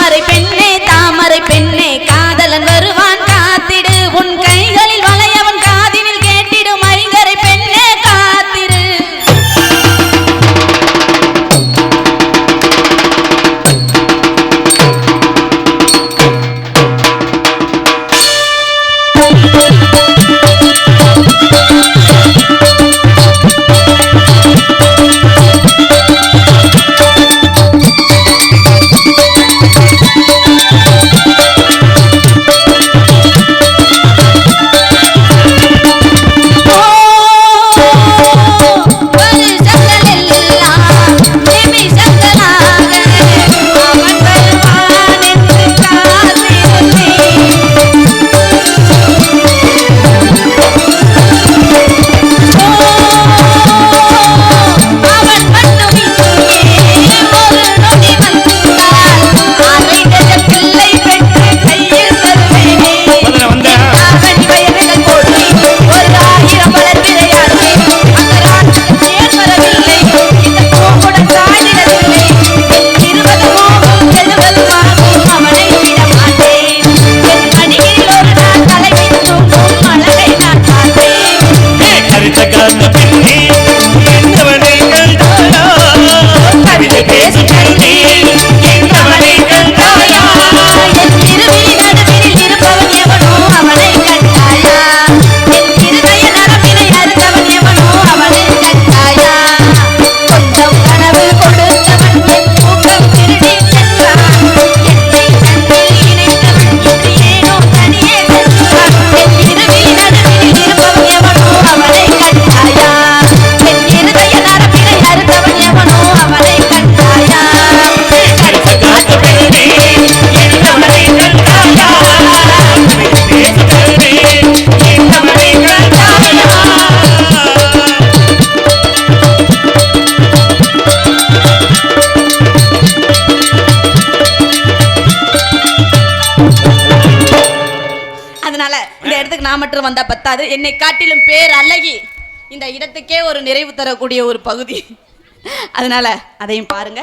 தாமரை பெண்ணே தாமரை பெண்ணே காதலன் வருவான் காத்திடு உன் கைகளில் வளையவன் காதினில் கேட்டிடும் ஐங்கரை பெண்ணே காத்திரு Thank. இந்த இடத்துக்கு நான் மட்டும் வந்தா பத்தாது. என்னை காட்டிலும் பேர் அழகி. இந்த இடத்துக்கே ஒரு நிறைவு தரக்கூடிய ஒரு பகுதி. அதனால அதையும் பாருங்க.